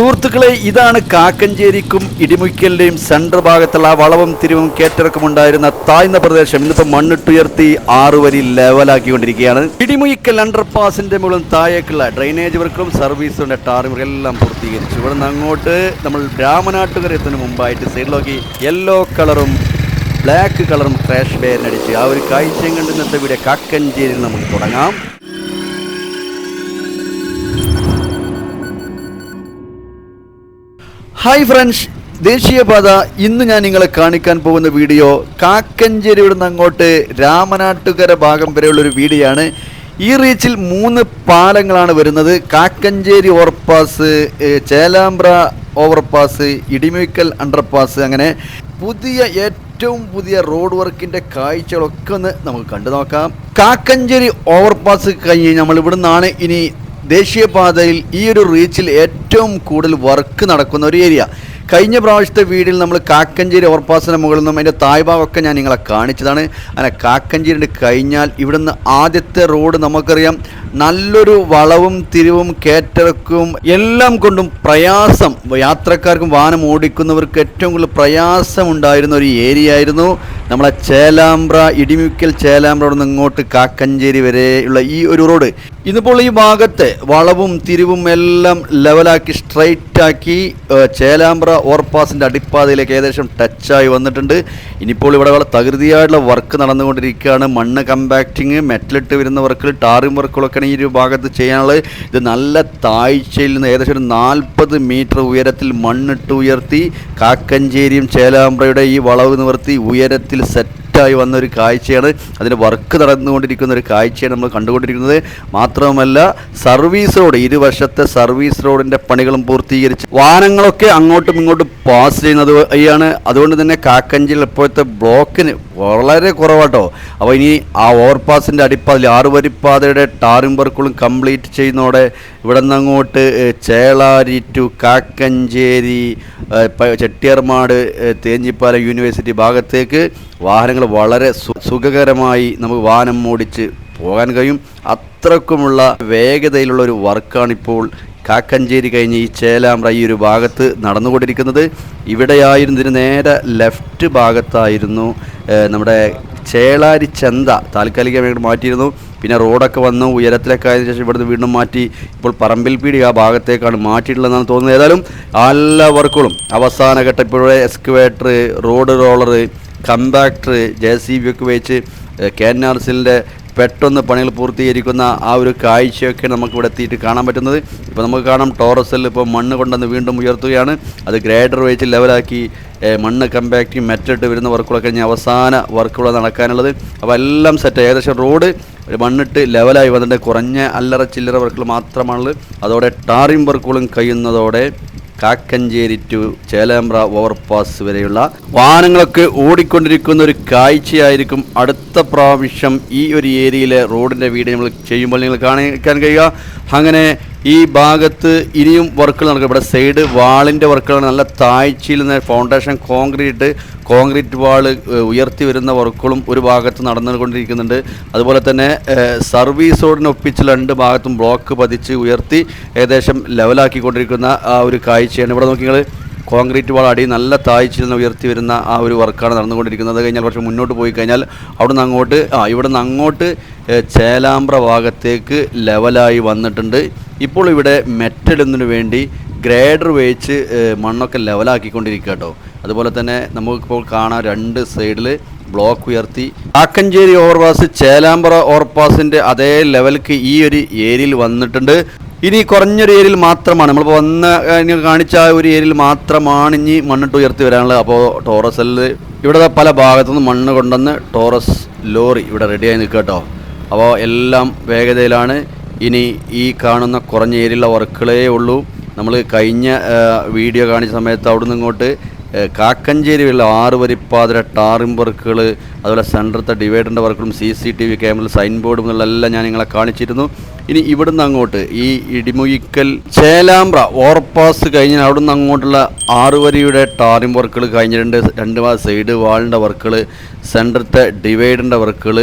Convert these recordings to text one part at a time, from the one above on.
സുഹൃത്തുക്കളെ ഇതാണ് കാക്കഞ്ചേരിക്കും ഇടിമുക്കലിന്റെയും സെൻട്രൽ ഭാഗത്തുള്ള വളവും തിരിവും കേറ്റിറക്കമുണ്ടായിരുന്ന താഴ്ന്ന പ്രദേശം. ഇന്നിപ്പോൾ മണ്ണിട്ടുയർത്തി ആറ് വരി ലെവലാക്കിക്കൊണ്ടിരിക്കുകയാണ്. ഇടിമുയിക്കൽ അണ്ടർപാസിന്റെ മുകളിൽ താഴേക്കുള്ള ഡ്രൈനേജ് വർക്കും സർവീസും ടാറിംഗ് എല്ലാം പൂർത്തീകരിച്ചു. ഇവിടെ നിന്ന് അങ്ങോട്ട് നമ്മൾ രാമനാട്ടുകര എത്തുന്നതിന് മുമ്പായിട്ട് സൈഡിലോക്കി യെല്ലോ കളറും ബ്ലാക്ക് കളറും ക്രാഷ് ബാരിനടിച്ച് ആ ഒരു കാഴ്ചയും കണ്ട് ഇന്നത്തെ വീഡിയോ കാക്കഞ്ചേരിയിൽ നമുക്ക് തുടങ്ങാം. ഹായ് ഫ്രണ്ട്സ് ദേശീയപാത ഇന്ന് ഞാൻ നിങ്ങളെ കാണിക്കാൻ പോകുന്ന വീഡിയോ കാക്കഞ്ചേരി നിന്ന് അങ്ങോട്ട് രാമനാട്ടുകര ഭാഗം വരെയുള്ള ഒരു വീഡിയോ ആണ് ഈ റീച്ചിൽ മൂന്ന് പാലങ്ങളാണ് വരുന്നത്. Kakkanchery overpass Chelembra overpass Idimuzhikkal underpass അങ്ങനെ പുതിയ ഏറ്റവും പുതിയ റോഡ് വർക്കിന്റെ കാഴ്ചകളൊക്കെ ഒന്ന് നമുക്ക് കണ്ടു നോക്കാം. കാക്കഞ്ചേരി ഓവർപാസ് കഴിഞ്ഞ് നമ്മൾ ഇവിടുന്നാണ് ഇനി ദേശീയപാതയിൽ ഈ ഒരു റീച്ചിൽ ഏറ്റവും കൂടുതൽ വർക്ക് നടക്കുന്ന ഒരു ഏരിയ. കഴിഞ്ഞ പ്രാവശ്യത്തെ വീടിൽ നമ്മൾ കാക്കഞ്ചേരി ഓവർപാസിന് മുകളിൽ നിന്നും അതിന്റെ തായ്ഭാഗമൊക്കെ ഞാൻ നിങ്ങളെ കാണിച്ചതാണ്. അങ്ങനെ കാക്കഞ്ചേരി കഴിഞ്ഞാൽ ഇവിടുന്ന് ആദ്യത്തെ റോഡ് നമുക്കറിയാം. നല്ലൊരു വളവും തിരിവും കേറ്ററക്കും എല്ലാം കൊണ്ടും പ്രയാസം. യാത്രക്കാർക്കും വാഹനം ഓടിക്കുന്നവർക്ക് ഏറ്റവും കൂടുതൽ പ്രയാസമുണ്ടായിരുന്ന ഒരു ഏരിയ ആയിരുന്നു. നമ്മളെ ചേലാമ്പ്ര ഇടിമുക്കൽ ചേലാമ്പ്ര അവിടെ നിന്ന് ഇങ്ങോട്ട് കാക്കഞ്ചേരി വരെയുള്ള ഈ ഒരു റോഡ്. ഇന്നിപ്പോൾ ഈ ഭാഗത്തെ വളവും തിരിവും എല്ലാം ലെവലാക്കി സ്ട്രൈറ്റ് ആക്കി ഏഹ്, ചേലാമ്പ്ര ഓവർപാസിന്റെ അടിപ്പാതയിലേക്ക് ഏകദേശം ടച്ചായി വന്നിട്ടുണ്ട്. ഇനിയിപ്പോൾ ഇവിടെ വളരെ തകൃതിയായിട്ടുള്ള വർക്ക് നടന്നുകൊണ്ടിരിക്കുകയാണ്. മണ്ണ് കമ്പാക്റ്റിങ് മെറ്റലിട്ട് വരുന്ന വർക്കിൽ ടാറിംഗ് വർക്കുകളൊക്കെയാണ് ഈ ഒരു ഭാഗത്ത് ചെയ്യാനുള്ളത്. ഇത് നല്ല താഴ്ചയിൽ നിന്ന് ഏകദേശം ഒരു നാൽപ്പത് മീറ്റർ ഉയരത്തിൽ മണ്ണിട്ട് ഉയർത്തി കാക്കഞ്ചേരിയും ചേലാമ്പ്രയുടെ ഈ വളവ് നിവർത്തി ഉയരത്തിൽ സെറ്റ് ായി വന്ന ഒരു കാഴ്ചയാണ്. അതിന് വർക്ക് നടന്നുകൊണ്ടിരിക്കുന്ന ഒരു കാഴ്ചയാണ് നമ്മൾ കണ്ടുകൊണ്ടിരിക്കുന്നത്. മാത്രമല്ല സർവീസ് റോഡ് ഇരുവശത്തെ സർവീസ് റോഡിന്റെ പണികളും പൂർത്തീകരിച്ച് വാഹനങ്ങളൊക്കെ അങ്ങോട്ടും ഇങ്ങോട്ടും പാസ് ചെയ്യുന്നത് അതുകൊണ്ട് തന്നെ കാക്കഞ്ചിൽ ഇപ്പോഴത്തെ ബ്ലോക്കിന് വളരെ കുറവാട്ടോ. അപ്പോൾ ഇനി ആ ഓവർപാസിന്റെ അടിപ്പാതിൽ ആറുവരിപ്പാതയുടെ ടാറിംഗ് വർക്കുകളും കംപ്ലീറ്റ് ചെയ്യുന്നതോടെ ഇവിടെ നിന്ന് അങ്ങോട്ട് ചേളാരി ടു കാക്കഞ്ചേരി ചെട്ടിയർമാട് തേഞ്ഞിപ്പാല യൂണിവേഴ്സിറ്റി ഭാഗത്തേക്ക് വാഹനങ്ങൾ വളരെ സുഖകരമായി നമുക്ക് വാഹനം ഓടിച്ച് പോകാൻ കഴിയും. അത്രക്കുമുള്ള വേഗതയിലുള്ള ഒരു വർക്കാണിപ്പോൾ കാക്കഞ്ചേരി കഴിഞ്ഞ് ഈ ചേലാമ്പ്ര ഈ ഒരു ഭാഗത്ത് നടന്നുകൊണ്ടിരിക്കുന്നത്. ഇവിടെയായിരുന്നതിന് നേരെ ലെഫ്റ്റ് ഭാഗത്തായിരുന്നു നമ്മുടെ ചേളാരി ചന്ത താൽക്കാലികമായിട്ട് മാറ്റിയിരുന്നു. പിന്നെ റോഡൊക്കെ വന്നു ഉയരത്തിലൊക്കെ ആയതിനു ശേഷം ഇവിടുന്ന് വീണ്ടും മാറ്റി ഇപ്പോൾ പറമ്പിൽ പീടി ആ ഭാഗത്തേക്കാണ് മാറ്റിയിട്ടുള്ളതെന്നാണ് തോന്നുന്നത്. ഏതായാലും എല്ലാ വർക്കുകളും അവസാന ഇപ്പോഴേ excavator road roller compactor J C B ഒക്കെ വെച്ച് കെൻആർസിലിന്റെ പെട്ടെന്ന് പണികൾ പൂർത്തീകരിക്കുന്ന ആ ഒരു കാഴ്ചയൊക്കെ നമുക്ക് ഇവിടെ എത്തിയിട്ട് കാണാൻ പറ്റുന്നത്. ഇപ്പോൾ നമുക്ക് കാണാം ടോറസിൽ ഇപ്പോൾ മണ്ണ് കൊണ്ടുവന്ന് വീണ്ടും ഉയർത്തുകയാണ്. അത് ഗ്രേഡർ വെച്ച് ലെവലാക്കി മണ്ണ് കമ്പാക്റ്റി മെറ്റിട്ട് വരുന്ന വർക്കുകളൊക്കെ കഴിഞ്ഞ് അവസാന വർക്കുകൾ നടക്കാനുള്ളത്. അപ്പോൾ എല്ലാം സെറ്റ് ഏകദേശം റോഡ് ഒരു മണ്ണിട്ട് ലെവലായി വന്നിട്ട് കുറഞ്ഞ അല്ലറ ചില്ലറ വർക്കുകൾ മാത്രമാണുള്ളത്. അതോടെ ടാറിംഗ് വർക്കുകളും കഴിയുന്നതോടെ കാക്കഞ്ചേരി ടു ചേലേമ്പ്ര ഓവർപാസ് വരെയുള്ള വാഹനങ്ങളൊക്കെ ഓടിക്കൊണ്ടിരിക്കുന്ന ഒരു കാഴ്ചയായിരിക്കും അടുത്ത പ്രാവശ്യം ഈ ഒരു ഏരിയയിലെ റോഡിന്റെ വീട് നമ്മൾ ചെയ്യുമ്പോൾ നിങ്ങൾ കാണിക്കാൻ കഴിയുക. അങ്ങനെ ഈ ഭാഗത്ത് ഇനിയും വർക്കുകൾ നടക്കും. ഇവിടെ സൈഡ് വാളിന്റെ വർക്കുകൾ നല്ല താഴ്ചയിൽ നിന്ന് ഫൗണ്ടേഷൻ കോൺക്രീറ്റ് കോൺക്രീറ്റ് വാൾ ഉയർത്തി വരുന്ന വർക്കുകളും ഒരു ഭാഗത്ത് നടന്നുകൊണ്ടിരിക്കുന്നുണ്ട്. അതുപോലെ തന്നെ സർവീസ് റോഡിനൊപ്പിച്ച് രണ്ട് ഭാഗത്തും ബ്ലോക്ക് പതിച്ച് ഉയർത്തി ഏകദേശം ലെവലാക്കിക്കൊണ്ടിരിക്കുന്ന ആ ഒരു കാഴ്ചയാണ്. ഇവിടെ നോക്കി കോൺക്രീറ്റ് വാൾ അടി നല്ല താഴ്ചയിൽ നിന്ന് ഉയർത്തി വരുന്ന ആ ഒരു വർക്കാണ് നടന്നുകൊണ്ടിരിക്കുന്നത്. അത് കഴിഞ്ഞാൽ കുറച്ച് മുന്നോട്ട് പോയി കഴിഞ്ഞാൽ അവിടെ നിന്ന് അങ്ങോട്ട് ആ ഇവിടെ നിന്ന് അങ്ങോട്ട് ചേലാമ്പ്ര ഭാഗത്തേക്ക് ലെവലായി വന്നിട്ടുണ്ട്. ഇപ്പോൾ ഇവിടെ മെറ്റിടുന്നതിന് വേണ്ടി ഗ്രേഡർ വെച്ച് മണ്ണൊക്കെ ലെവലാക്കിക്കൊണ്ടിരിക്കുക കേട്ടോ. അതുപോലെ തന്നെ നമുക്കിപ്പോൾ കാണാം രണ്ട് സൈഡിൽ ബ്ലോക്ക് ഉയർത്തി. ആക്കഞ്ചേരി ഓവർപാസ് ചേലാമ്പ്ര ഓവർപാസിന്റെ അതേ ലെവൽക്ക് ഈ ഒരു ഏരിയയിൽ വന്നിട്ടുണ്ട്. ഇനി കുറഞ്ഞൊരു ഏരിയയിൽ മാത്രമാണ്. നമ്മളിപ്പോൾ വന്ന് കാണിച്ച ഒരു ഏരിയയിൽ മാത്രമാണ് ഇനി മണ്ണിട്ട് ഉയർത്തി വരാനുള്ളത്. അപ്പോൾ ടോറസിൽ ഇവിടെ പല ഭാഗത്തുനിന്ന് മണ്ണ് കൊണ്ടുവന്ന് ടോറസ് ലോറി ഇവിടെ റെഡിയായി നിൽക്കുക കേട്ടോ. അപ്പോൾ എല്ലാം വേഗതയിലാണ്. ഇനി ഈ കാണുന്ന കുറഞ്ഞ ഏരിയയിലുള്ള വർക്കുകളേ ഉള്ളൂ. നമ്മൾ കഴിഞ്ഞ വീഡിയോ കാണിച്ച സമയത്ത് അവിടുന്ന് ഇങ്ങോട്ട് ഏ, കാക്കഞ്ചേരി വരെയുള്ള ആറ് വരിപ്പാതിര ടാറിം വർക്കുകൾ അതുപോലെ സെന്ററത്തെ ഡിവൈഡറിന്റെ വർക്കുകളും C C T V camera sign ബോർഡും എല്ലാം ഞാൻ നിങ്ങളെ കാണിച്ചിരുന്നു. ഇനി ഇവിടുന്ന് അങ്ങോട്ട് ഈ ഇടിമുയിക്കൽ ചേലാമ്പ്ര ഓവർപാസ് കഴിഞ്ഞ് അവിടുന്ന് അങ്ങോട്ടുള്ള ആറുവരിയുടെ ടാറിംഗ് വർക്കുകൾ കഴിഞ്ഞിട്ടുണ്ട്. രണ്ട് സൈഡ് വാളിന്റെ വർക്കുകൾ സെന്ററത്തെ ഡിവൈഡറിന്റെ വർക്കുകൾ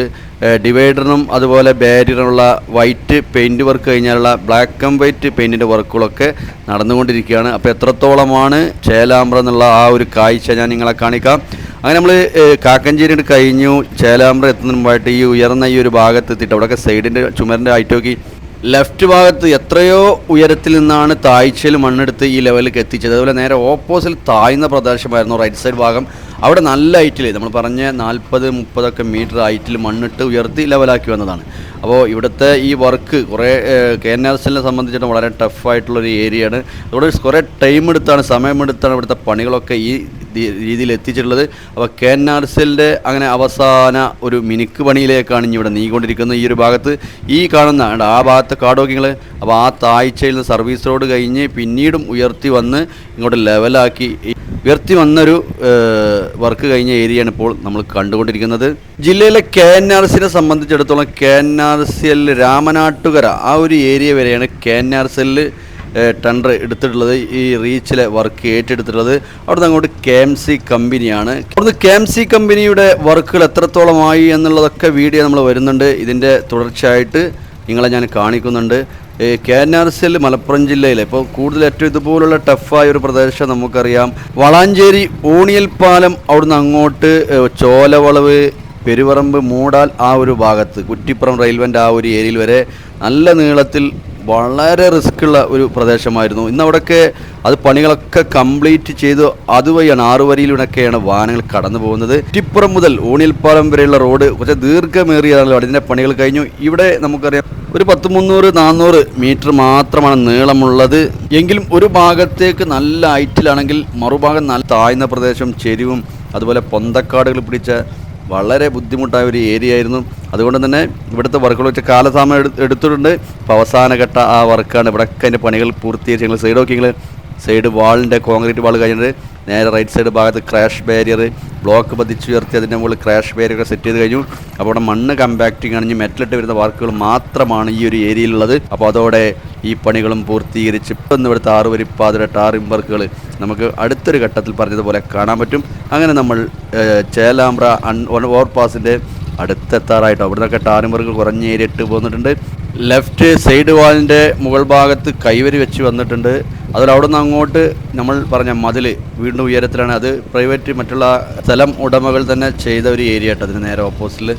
ഡിവൈഡറിനും അതുപോലെ ബാരിയറിനുള്ള വൈറ്റ് പെയിന്റ് വർക്ക് കഴിഞ്ഞാലുള്ള ബ്ലാക്ക് ആൻഡ് വൈറ്റ് പെയിന്റിന്റെ വർക്കുകളൊക്കെ നടന്നുകൊണ്ടിരിക്കുകയാണ്. അപ്പോൾ എത്രത്തോളമാണ് ചേലാമ്പ്ര എന്നുള്ള ആ ഒരു കാഴ്ച ഞാൻ നിങ്ങളെ കാണിക്കാം. അങ്ങനെ നമ്മൾ കാക്കഞ്ചേരി കഴിഞ്ഞു. ചേലാമ്പ്ര എത്തുന്നതിനുമ്പായിട്ട് ഈ ഉയർന്ന ഈ ഒരു ഭാഗത്ത് എത്തിയിട്ട് അവിടെയൊക്കെ സൈഡിന്റെ ചുമരിന്റെ നോക്കി. ലെഫ്റ്റ് ഭാഗത്ത് എത്രയോ ഉയരത്തിൽ നിന്നാണ് താഴ്ചയിൽ മണ്ണെടുത്ത് ഈ ലെവലിലേക്ക് എത്തിച്ചത്. അതുപോലെ നേരെ ഓപ്പോസിറ്റ് താഴ്ന്ന പ്രദേശമായിരുന്നു റൈറ്റ് സൈഡ് ഭാഗം. അവിടെ നല്ല ഹൈറ്റിൽ നമ്മൾ പറഞ്ഞ നാൽപ്പത് മുപ്പതൊക്കെ മീറ്റർ ഹൈറ്റിൽ മണ്ണിട്ട് ഉയർത്തി ലെവലാക്കി വന്നതാണ്. അപ്പോൾ ഇവിടുത്തെ ഈ വർക്ക് കുറേ കെ എൻ ആർ എസിനെ സംബന്ധിച്ചിട്ട് വളരെ ടഫായിട്ടുള്ളൊരു ഏരിയയാണ്. അതുകൊണ്ട് കുറേ ടൈം എടുത്താണ് സമയമെടുത്താണ് ഇവിടുത്തെ പണികളൊക്കെ ഈ രീതിയിൽ എത്തിച്ചിട്ടുള്ളത് അപ്പോൾ കെ എൻ ആർ സെല്ലിന്റെ അങ്ങനെ അവസാന ഒരു മിനുക്ക് പണിയിലേക്കാണ് ഇനി ഇവിടെ നീങ്ങിക്കൊണ്ടിരിക്കുന്നത് ഈ ഒരു ഭാഗത്ത്. ഈ കാണുന്ന ആ ഭാഗത്തെ കാടോക്കിങ്ങൾ അപ്പോൾ ആ താഴ്ചയിൽ നിന്ന് സർവീസ് റോഡ് കഴിഞ്ഞ് പിന്നീടും ഉയർത്തി വന്ന് ഇങ്ങോട്ട് ലെവലാക്കി. ഉയർത്തി വന്നൊരു വർക്ക് കഴിഞ്ഞ ഏരിയയാണ് ഇപ്പോൾ നമ്മൾ കണ്ടുകൊണ്ടിരിക്കുന്നത്. ജില്ലയിലെ കെ എൻ ആർ സിനെ സംബന്ധിച്ചിടത്തോളം K N R C L Ramanattukara ആ ഒരു ഏരിയ വരെയാണ് K N R cell tender എടുത്തിട്ടുള്ളത് ഈ റീച്ചിലെ വർക്ക് ഏറ്റെടുത്തിട്ടുള്ളത്. അവിടുന്ന് അങ്ങോട്ട് കെ എം സി കമ്പനിയാണ് അവിടുന്ന് കെ എം സി കമ്പനിയുടെ വർക്കുകൾ എത്രത്തോളമായി എന്നുള്ളതൊക്കെ വീഡിയോ നമ്മൾ വരുന്നുണ്ട്. ഇതിന്റെ തുടർച്ചയായിട്ട് നിങ്ങളെ ഞാൻ കാണിക്കുന്നുണ്ട്. K N R C L Malappuram ജില്ലയിലെ ഇപ്പോൾ കൂടുതൽ ഏറ്റവും ഇതുപോലുള്ള ടഫായ ഒരു പ്രദേശം നമുക്കറിയാം. വളാഞ്ചേരി ഊണിയൽ പാലം അവിടുന്ന് അങ്ങോട്ട് ചോലവളവ് പെരുവറമ്പ് മൂടാൽ ആ ഒരു ഭാഗത്ത് കുറ്റിപ്പുറം റെയിൽവേന്റെ ആ ഒരു ഏരിയയിൽ വരെ നല്ല നീളത്തിൽ വളരെ റിസ്ക് ഉള്ള ഒരു പ്രദേശമായിരുന്നു. ഇന്ന് അവിടെയൊക്കെ അത് പണികളൊക്കെ കംപ്ലീറ്റ് ചെയ്ത്. അതുവഴിയാണ് ആറുവരിയിലൂടെയൊക്കെയാണ് വാഹനങ്ങൾ കടന്നു പോകുന്നത്. ടിപ്പുറം മുതൽ ഊണിൽപ്പാലം വരെയുള്ള റോഡ് കുറച്ച് ദീർഘമേറിയതാണല്ലോ. അതിന്റെ പണികൾ കഴിഞ്ഞു. ഇവിടെ നമുക്കറിയാം ഒരു പത്ത് മുന്നൂറ് നാനൂറ് മീറ്റർ മാത്രമാണ് നീളമുള്ളത്. എങ്കിലും ഒരു ഭാഗത്തേക്ക് നല്ല ഹൈറ്റിലാണെങ്കിൽ മറുഭാഗം നല്ല താഴ്ന്ന പ്രദേശം ചെരിവും അതുപോലെ പൊന്തക്കാടുകൾ പിടിച്ച വളരെ ബുദ്ധിമുട്ടായ ഒരു ഏരിയ ആയിരുന്നു. അതുകൊണ്ട് തന്നെ ഇവിടുത്തെ വർക്കുകൾ വെച്ച് കാലതാമം എടു എടുത്തിട്ടുണ്ട്. ഇപ്പോൾ അവസാനഘട്ട ആ വർക്കാണ് ഇവിടെയൊക്കെ അതിന്റെ പണികൾ പൂർത്തീകരിച്ച് സൈഡ് നോക്കിയെങ്കിൽ സൈഡ് വാളിന്റെ കോൺക്രീറ്റ് വാൾ കഴിഞ്ഞിട്ട് നേരെ റൈറ്റ് സൈഡ് ഭാഗത്ത് ക്രാഷ് ബാരിയർ ബ്ലോക്ക് പതിച്ചുയർത്തി അതിന്റെ മുകളിൽ ക്രാഷ് ബാരിയർ സെറ്റ് ചെയ്ത് കഴിഞ്ഞു. അപ്പോൾ അവിടെ മണ്ണ് കമ്പാക്റ്റിംഗ് അണിഞ്ഞ് മെറ്റലിട്ട് വരുന്ന വർക്കുകൾ മാത്രമാണ് ഈ ഒരു ഏരിയയിലുള്ളത് അപ്പോൾ അതോടെ ഈ പണികളും പൂർത്തീകരിച്ച് ഇപ്പം ഇവിടുത്തെ ആറുവരിപ്പാതിര ടാറിംഗ് വർക്കുകൾ നമുക്ക് അടുത്തൊരു ഘട്ടത്തിൽ പറഞ്ഞതുപോലെ കാണാൻ പറ്റും. അങ്ങനെ നമ്മൾ ചേലാമ്പ്ര അൺ ഓവർപാസിന്റെ അടുത്തെത്താറായിട്ടോ. അവിടെ നിന്നൊക്കെ ടാറിംഗ് വർക്കുകൾ കുറഞ്ഞ ഏരിയ ഇട്ട് പോന്നിട്ടുണ്ട്. ലെഫ്റ്റ് സൈഡ് വാളിന്റെ മുകൾ ഭാഗത്ത് കൈവരി വെച്ച് വന്നിട്ടുണ്ട്. അതുപോലെ അവിടെ നിന്ന് അങ്ങോട്ട് നമ്മൾ പറഞ്ഞ മതിൽ വീണ്ടും ഉയരത്തിലാണ്. അത് പ്രൈവറ്റ് മറ്റുള്ള സ്ഥലം ഉടമകൾ തന്നെ ചെയ്ത ഒരു ഏരിയ ആയിട്ട് അതിന് നേരെ ഓപ്പോസിറ്റിൽ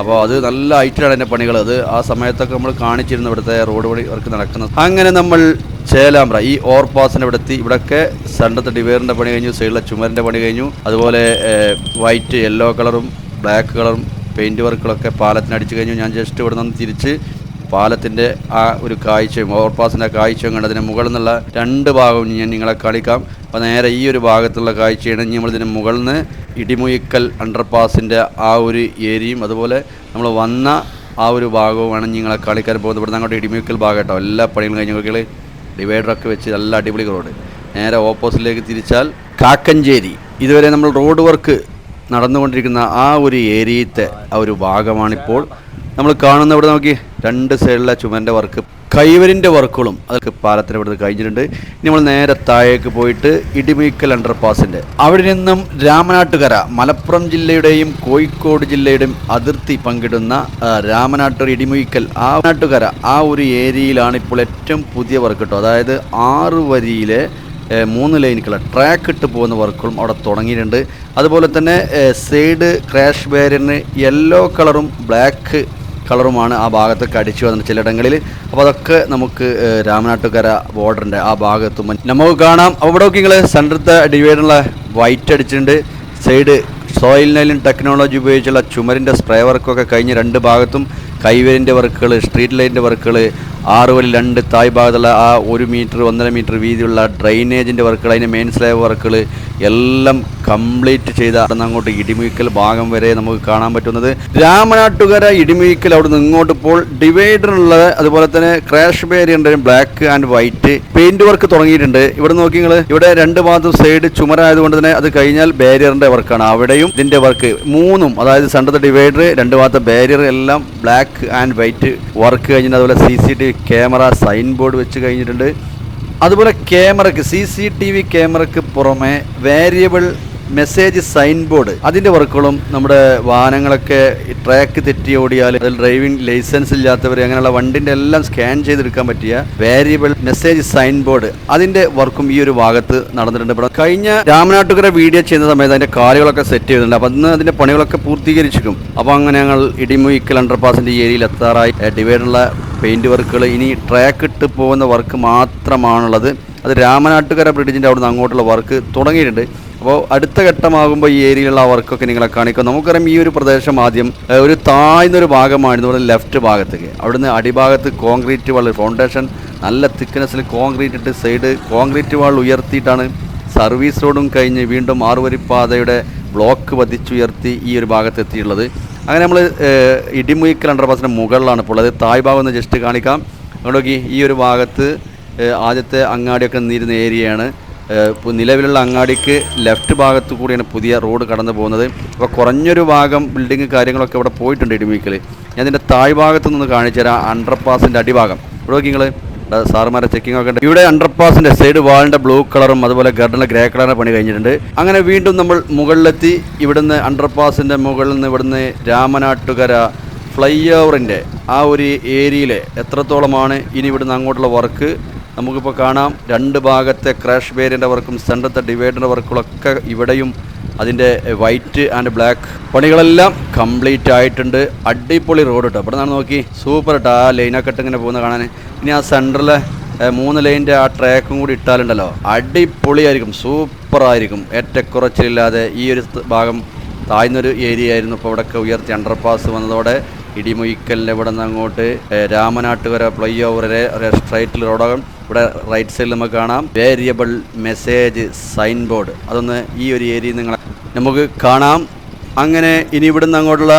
അപ്പോൾ അത് നല്ല ഐറ്റാണ് എന്റെ പണികൾ. അത് ആ സമയത്തൊക്കെ നമ്മൾ കാണിച്ചിരുന്നു ഇവിടുത്തെ റോഡ് പണി വർക്ക് നടക്കുന്നത് അങ്ങനെ നമ്മൾ ചേലാമ്പ്ര ഈ ഓവർപാസിന്റെ ഇവിടെ എത്തി ഇവിടെയൊക്കെ സെന്റത്തെ ഡിവൈറിന്റെ പണി കഴിഞ്ഞു സൈഡിലെ ചുമരിന്റെ പണി കഴിഞ്ഞു. അതുപോലെ വൈറ്റ് യെല്ലോ കളറും ബ്ലാക്ക് കളറും പെയിന്റ് വർക്കുകളൊക്കെ പാലത്തിന് അടിച്ചു കഴിഞ്ഞു. ഞാൻ ജസ്റ്റ് ഇവിടെ നിന്ന് തിരിച്ച് പാലത്തിന്റെ ആ ഒരു കാഴ്ചയും ഓവർപാസിന്റെ കാഴ്ചയും കണ്ട് അതിന് മുകളിൽ നിന്നുള്ള രണ്ട് ഭാഗവും ഞാൻ നിങ്ങളെ കാണിക്കാം. അപ്പോൾ നേരെ ഈ ഒരു ഭാഗത്തുള്ള കാഴ്ചയാണ് നമ്മളിതിന് മുകളിൽ നിന്ന് ഇടിമുയിക്കൽ അണ്ടർപാസിന്റെ ആ ഒരു ഏരിയയും അതുപോലെ നമ്മൾ വന്ന ആ ഒരു ഭാഗവുമാണ് നിങ്ങളെ കളിക്കാൻ പോകുന്നത്. ഇവിടെ അങ്ങോട്ട് ഇടിമുയിക്കൽ ഭാഗം കേട്ടോ. എല്ലാ പണികളും കഴിഞ്ഞ കുട്ടികൾ ഡിവൈഡറൊക്കെ വെച്ച് നല്ല അടിപൊളി റോഡ് നേരെ ഓപ്പോസിറ്റിലേക്ക് തിരിച്ചാൽ കാക്കഞ്ചേരി. ഇതുവരെ നമ്മൾ റോഡ് വർക്ക് നടന്നുകൊണ്ടിരിക്കുന്ന ആ ഒരു ഏരിയത്തെ ആ ഒരു ഭാഗമാണിപ്പോൾ നമ്മൾ കാണുന്ന ഇവിടെ നോക്കി രണ്ട് സൈഡിലെ ചുമന്റെ വർക്ക് കൈവരിന്റെ വർക്കുകളും അതൊക്കെ പാലത്തിന് ഇവിടുന്ന് കഴിഞ്ഞിട്ടുണ്ട്. ഇനി നമ്മൾ നേരെ താഴേക്ക് പോയിട്ട് ഇടിമീക്കൽ അണ്ടർപാസിന്റെ അവിടെ നിന്നും രാമനാട്ടുകര മലപ്പുറം ജില്ലയുടെയും കോഴിക്കോട് ജില്ലയുടെയും അതിർത്തി പങ്കിടുന്ന രാമനാട്ടൂർ ഇടിമുയിക്കൽ ആ നാട്ടുകര ആ ഒരു ഏരിയയിലാണ് ഇപ്പോൾ ഏറ്റവും പുതിയ വർക്ക് കേട്ടോ അതായത് ആറ് വരിയിലെ മൂന്ന് ലൈനുകളെ ട്രാക്ക് ഇട്ട് പോകുന്ന വർക്കുകളും അവിടെ തുടങ്ങിയിട്ടുണ്ട്. അതുപോലെ തന്നെ സൈഡ് ക്രാഷ് ബാരിയറിന് യെല്ലോ കളറും ബ്ലാക്ക് കളറുമാണ് ആ ഭാഗത്ത് കടിച്ചു വന്നത് ചിലയിടങ്ങളിൽ. അപ്പോൾ അതൊക്കെ നമുക്ക് രാമനാട്ടുകര ബോർഡറിന്റെ ആ ഭാഗത്തും നമുക്ക് കാണാം. നോക്കി നിങ്ങൾ സെന്ററത്തെ ഡിവൈഡറിനുള്ള വൈറ്റ് അടിച്ചിട്ടുണ്ട്. സൈഡ് സോയിൽ നൈലിൻ ടെക്നോളജി ഉപയോഗിച്ചുള്ള ചുമരിന്റെ സ്പ്രേ വർക്കൊക്കെ കഴിഞ്ഞ് രണ്ട് ഭാഗത്തും കൈവരിന്റെ വർക്കുകൾ സ്ട്രീറ്റ് ലൈറ്റിന്റെ വർക്കുകൾ ആറ് വരി രണ്ട് തായ് ഭാഗത്തുള്ള ആ ഒരു മീറ്റർ ഒന്നര മീറ്റർ വീതിയുള്ള ഡ്രൈനേജിന്റെ വർക്കുകൾ അതിന്റെ മെയിൻ സ്ലാബ് വർക്കുകൾ എല്ലാം കംപ്ലീറ്റ് ചെയ്ത അവിടെ അങ്ങോട്ട് ഇടിമുയിക്കൽ ഭാഗം വരെ നമുക്ക് കാണാൻ പറ്റുന്നത്. രാമനാട്ടുകര ഇടിമുയിക്കൽ അവിടെ നിന്ന് ഇങ്ങോട്ട് ഇപ്പോൾ ഡിവൈഡറുള്ള അതുപോലെ തന്നെ crash ബേരിയുണ്ട് black and white paint work തുടങ്ങിയിട്ടുണ്ട്. ഇവിടെ നോക്കി നിങ്ങൾ ഇവിടെ രണ്ട് ഭാഗത്തും സൈഡ് ചുമരായതുകൊണ്ട് തന്നെ അത് കഴിഞ്ഞാൽ ബാരിയറിന്റെ വർക്കാണ് അവിടെയും ഇതിന്റെ വർക്ക് മൂന്നും അതായത് സെന്റർ ഡിവൈഡർ രണ്ട് ഭാഗത്തെ ബാരിയർ എല്ലാം ബ്ലാക്ക് ആൻഡ് വൈറ്റ് വർക്ക് കഴിഞ്ഞിട്ട് അതുപോലെ C C T camera sign board വെച്ച് കഴിഞ്ഞിട്ടുണ്ട്. അതുപോലെ ക്യാമറയ്ക്ക് സി സി ടി വി ക്യാമറയ്ക്ക് പുറമെ വേരിയബിൾ മെസ്സേജ് സൈൻ ബോർഡ് അതിന്റെ വർക്കുകളും നമ്മുടെ വാഹനങ്ങളൊക്കെ ട്രാക്ക് തെറ്റി ഓടിയാൽ അതിൽ ഡ്രൈവിംഗ് ലൈസൻസ് ഇല്ലാത്തവർ അങ്ങനെയുള്ള വണ്ടിന്റെ എല്ലാം സ്കാൻ ചെയ്തെടുക്കാൻ പറ്റിയ വേരിയബിൾ മെസ്സേജ് സൈൻ ബോർഡ് അതിന്റെ വർക്കും ഈ ഒരു ഭാഗത്ത് നടന്നിട്ടുണ്ട്. കഴിഞ്ഞ രാമനാട്ടുകര വീഡിയോ ചെയ്യുന്ന സമയത്ത് അതിന്റെ കാലുകളൊക്കെ സെറ്റ് ചെയ്തിട്ടുണ്ട്. അപ്പോൾ അന്ന് അതിന്റെ പണികളൊക്കെ പൂർത്തീകരിച്ചിരിക്കും. അപ്പോൾ അങ്ങനെ ഞങ്ങൾ ഇടിമുയിക്കൽ അണ്ടർപാസിന്റെ ഏരിയയിൽ എത്താറായി. ഡിവൈഡുള്ള പെയിന്റ് വർക്കുകൾ ഇനി ട്രാക്ക് ഇട്ട് പോകുന്ന വർക്ക് മാത്രമാണുള്ളത്. അത് രാമനാട്ടുകര ബ്രിഡ്ജിന്റെ അവിടുന്ന് അങ്ങോട്ടുള്ള വർക്ക് തുടങ്ങിയിട്ടുണ്ട്. അപ്പോൾ അടുത്ത ഘട്ടമാകുമ്പോൾ ഈ ഏരിയയിലുള്ള വർക്കൊക്കെ നിങ്ങളെ കാണിക്കും. നമുക്കറിയാം ഈ ഒരു പ്രദേശം ആദ്യം ഒരു താഴ്ന്നൊരു ഭാഗമായിരുന്നു ഇവിടെ ലെഫ്റ്റ് ഭാഗത്തേക്ക്. അവിടുന്ന് അടിഭാഗത്ത് കോൺക്രീറ്റ് വാൾ ഫൗണ്ടേഷൻ നല്ല തിക്നെസ്സിൽ കോൺക്രീറ്റ് ഇട്ട് സൈഡ് കോൺക്രീറ്റ് വാൾ ഉയർത്തിയിട്ടാണ് സർവീസ് റോഡും കഴിഞ്ഞ് വീണ്ടും ആറുവരിപ്പാതയുടെ ബ്ലോക്ക് വധിച്ചുയർത്തി ഈ ഒരു ഭാഗത്ത് എത്തിയുള്ളത് അങ്ങനെ നമ്മൾ ഇടിമുയിക്കൽ അണ്ടർപാസിന്റെ മുകളിലാണ് ഇപ്പോൾ ഉള്ളത്. തായ് ഭാഗം ഒന്ന് ജസ്റ്റ് കാണിക്കാം. അങ്ങോട്ടേക്ക് ഈ ഒരു ഭാഗത്ത് ആദ്യത്തെ അങ്ങാടിയൊക്കെ നിന്നിരുന്ന ഏരിയയാണ് നിലവിലുള്ള അങ്ങാടിക്ക് ലെഫ്റ്റ് ഭാഗത്ത് കൂടിയാണ് പുതിയ റോഡ് കടന്നു പോകുന്നത്. അപ്പോൾ കുറഞ്ഞൊരു ഭാഗം ബിൽഡിങ് കാര്യങ്ങളൊക്കെ ഇവിടെ പോയിട്ടുണ്ട് ഇടിമീക്കൽ ഞാൻ ഇതിന്റെ താഴ്ഭാഗത്ത് നിന്ന് കാണിച്ചു തരാം അണ്ടർപാസിന്റെ അടിഭാഗം. ഇവിടെ നോക്കി നിങ്ങൾ സാറുമാരെ ചെക്കിംഗ് ഒക്കെ ഉണ്ട്. ഇവിടെ അണ്ടർപാസിന്റെ സൈഡ് വാളിന്റെ ബ്ലൂ കളറും അതുപോലെ ഗർഡനിലെ ഗ്രേ കളറിന്റെ പണി കഴിഞ്ഞിട്ടുണ്ട്. അങ്ങനെ വീണ്ടും നമ്മൾ മുകളിലെത്തി. ഇവിടുന്ന് അണ്ടർപാസിന്റെ മുകളിൽ നിന്ന് ഇവിടുന്ന് രാമനാട്ടുകര ഫ്ലൈ ഓവറിന്റെ ആ ഒരു ഏരിയയിലെ എത്രത്തോളമാണ് ഇനി ഇവിടുന്ന് അങ്ങോട്ടുള്ള വർക്ക് നമുക്കിപ്പോൾ കാണാം രണ്ട് ഭാഗത്തെ ക്രാഷ് ബേരിന്റെ വർക്കും സെന്ററത്തെ ഡിവൈഡറിന്റെ വർക്കുകളൊക്കെ ഇവിടെയും അതിന്റെ വൈറ്റ് ആൻഡ് ബ്ലാക്ക് പണികളെല്ലാം കംപ്ലീറ്റ് ആയിട്ടുണ്ട്. അടിപൊളി റോഡ് കേട്ടോ ഇവിടെ നിന്നാണ് നോക്കി സൂപ്പർ കേട്ടോ ആ ലൈനൊക്കെ ഇട്ട് ഇങ്ങനെ പോകുന്ന കാണാൻ. ഇനി ആ സെന്ററിലെ മൂന്ന് ലൈനിന്റെ ആ ട്രാക്കും കൂടി ഇട്ടാലുണ്ടല്ലോ. അടിപൊളിയായിരിക്കും. സൂപ്പറായിരിക്കും ഏറ്റക്കുറച്ചിലില്ലാതെ ഈ ഒരു ഭാഗം താഴ്ന്നൊരു ഏരിയ ആയിരുന്നു. ഇപ്പോൾ ഇവിടെയൊക്കെ ഉയർത്തി അണ്ടർപാസ് വന്നതോടെ ഇടിമുയിക്കലിന്റെ ഇവിടെ നിന്ന് അങ്ങോട്ട് രാമനാട്ടുകര ഫ്ലൈ ഓവർ സ്ട്രൈറ്റിൽ റോഡാകും ഇവിടെ റൈറ്റ് സൈഡിൽ നമുക്ക് കാണാം. വേരിയബിൾ മെസ്സേജ് സൈൻ ബോർഡ് അതൊന്ന് ഈ ഒരു ഏരിയയിൽ നിങ്ങൾ നമുക്ക് കാണാം. അങ്ങനെ ഇനി ഇവിടുന്ന് അങ്ങോട്ടുള്ള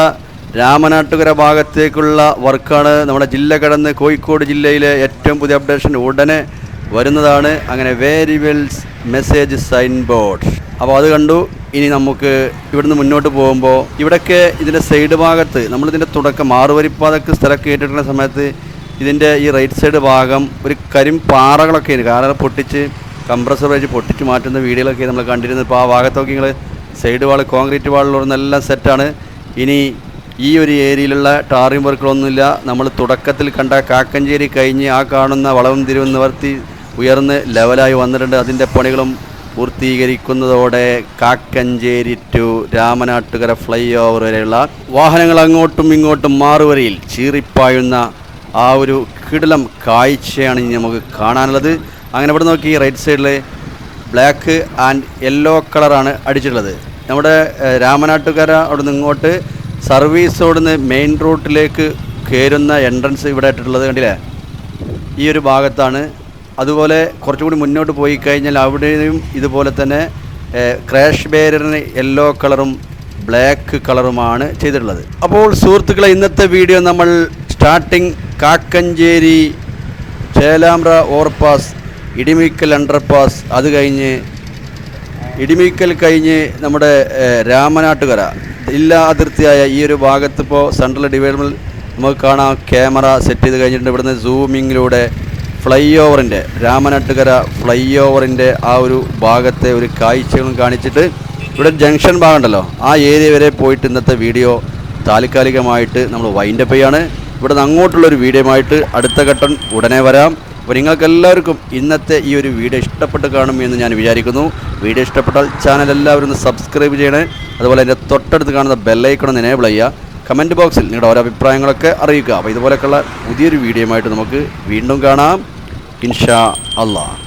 രാമനാട്ടുകര ഭാഗത്തേക്കുള്ള വർക്കാണ് നമ്മുടെ ജില്ല കടന്ന് കോഴിക്കോട് ജില്ലയിലെ ഏറ്റവും പുതിയ അപ്ഡേഷൻ ഉടനെ വരുന്നതാണ്. അങ്ങനെ വേരിയബിൾസ് മെസ്സേജ് സൈൻ ബോർഡ് അപ്പോൾ അത് കണ്ടു. ഇനി നമുക്ക് ഇവിടുന്ന് മുന്നോട്ട് പോകുമ്പോൾ ഇവിടെയൊക്കെ ഇതിന്റെ സൈഡ് ഭാഗത്ത് നമ്മളിതിന്റെ തുടക്കം ആറുവരിപ്പാതക്ക് സ്ഥലം കേട്ടിട്ടുള്ള സമയത്ത് ഇതിന്റെ ഈ റൈറ്റ് സൈഡ് ഭാഗം ഒരു കരിം പാറകളൊക്കെ ഉണ്ട് കാരണം പൊട്ടിച്ച് കംപ്രസർ വെച്ച് പൊട്ടിച്ച് മാറ്റുന്ന വീഡിയോകളൊക്കെ നമ്മൾ കണ്ടിരുന്നത്. ഇപ്പോൾ ആ ഭാഗത്തൊക്കെ നിങ്ങൾ സൈഡ് വാൾ കോൺക്രീറ്റ് വാളിലുള്ള സെറ്റാണ് ഇനി ഈ ഒരു ഏരിയയിലുള്ള ടാറിംഗ് വർക്കുകളൊന്നുമില്ല. നമ്മൾ തുടക്കത്തിൽ കണ്ട കാക്കഞ്ചേരി കഴിഞ്ഞ് ആ കാണുന്ന വളവും തിരിവും നിവർത്തി ഉയർന്ന് ലെവലായി വന്നിട്ടുണ്ട്. അതിന്റെ പണികളും പൂർത്തീകരിക്കുന്നതോടെ Kakkanchery to Ramanattukara flyover വരെയുള്ള വാഹനങ്ങൾ അങ്ങോട്ടും ഇങ്ങോട്ടും മാറുവരയിൽ ചീറിപ്പായുന്ന ആ ഒരു കിടലം കാഴ്ചയാണ് ഇനി നമുക്ക് കാണാനുള്ളത്. അങ്ങനെ ഇവിടെ നോക്കി റൈറ്റ് സൈഡിൽ ബ്ലാക്ക് ആൻഡ് യെല്ലോ കളറാണ് അടിച്ചിട്ടുള്ളത്. നമ്മുടെ രാമനാട്ടുകര അവിടെ നിന്ന് ഇങ്ങോട്ട് സർവീസ് റോഡിൽ മെയിൻ റൂട്ടിലേക്ക് കയറുന്ന എൻട്രൻസ് ഇവിടെ ഇട്ടിട്ടുള്ളത് കണ്ടില്ലേ? ഈ ഒരു ഭാഗത്താണ്. അതുപോലെ കുറച്ചുകൂടി മുന്നോട്ട് പോയി കഴിഞ്ഞാൽ അവിടെയും ഇതുപോലെ തന്നെ ക്രാഷ് ബാരിയറിന് യെല്ലോ കളറും ബ്ലാക്ക് കളറുമാണ് ചെയ്തിട്ടുള്ളത്. അപ്പോൾ സുഹൃത്തുക്കളെ ഇന്നത്തെ വീഡിയോ നമ്മൾ starting Kakkanchery Chelembra overpass Idimuzhikkal underpass അത് കഴിഞ്ഞ് ഇടിമിക്കൽ കഴിഞ്ഞ് നമ്മുടെ രാമനാട്ടുകര. ജില്ലാ അതിർത്തിയായ ഈ ഒരു ഭാഗത്തിപ്പോൾ സെൻട്രൽ ഡിവൈഡിൽ നമുക്ക് കാണാം ക്യാമറ സെറ്റ് ചെയ്ത് കഴിഞ്ഞിട്ടുണ്ട്. ഇവിടുന്ന് സൂമിങ്ങിലൂടെ ഫ്ലൈ ഓവറിന്റെ രാമനാട്ടുകര ഫ്ലൈ ഓവറിന്റെ ആ ഒരു ഭാഗത്തെ ഒരു കാഴ്ചകളും കാണിച്ചിട്ട് ഇവിടെ ജംഗ്ഷൻ ഭാഗമുണ്ടല്ലോ ആ ഏരിയ വരെ പോയിട്ട് ഇന്നത്തെ വീഡിയോ താൽക്കാലികമായിട്ട് നമ്മൾ വൈൻഡപ്പ് ചെയ്യാണ്. ഇവിടെ നിന്ന് അങ്ങോട്ടുള്ള ഒരു വീഡിയോയുമായിട്ട് അടുത്ത ഘട്ടം ഉടനെ വരാം. അപ്പോൾ നിങ്ങൾക്കെല്ലാവർക്കും ഇന്നത്തെ ഈ ഒരു വീഡിയോ ഇഷ്ടപ്പെട്ട് കാണും എന്ന് ഞാൻ വിചാരിക്കുന്നു. വീഡിയോ ഇഷ്ടപ്പെട്ടാൽ ചാനൽ എല്ലാവരും ഒന്ന് സബ്സ്ക്രൈബ് ചെയ്യണേ. അതുപോലെ എന്റെ തൊട്ടടുത്ത് കാണുന്ന ബെല്ലൈക്കണം ഒന്ന് എനേബിൾ ചെയ്യുക. കമന്റ് ബോക്സിൽ നിങ്ങളുടെ ഓരോ അഭിപ്രായങ്ങളൊക്കെ അറിയിക്കുക. അപ്പോൾ ഇതുപോലെയൊക്കെയുള്ള പുതിയൊരു വീഡിയോയുമായിട്ട് നമുക്ക് വീണ്ടും കാണാം. ഇൻഷാ അള്ളാഹ്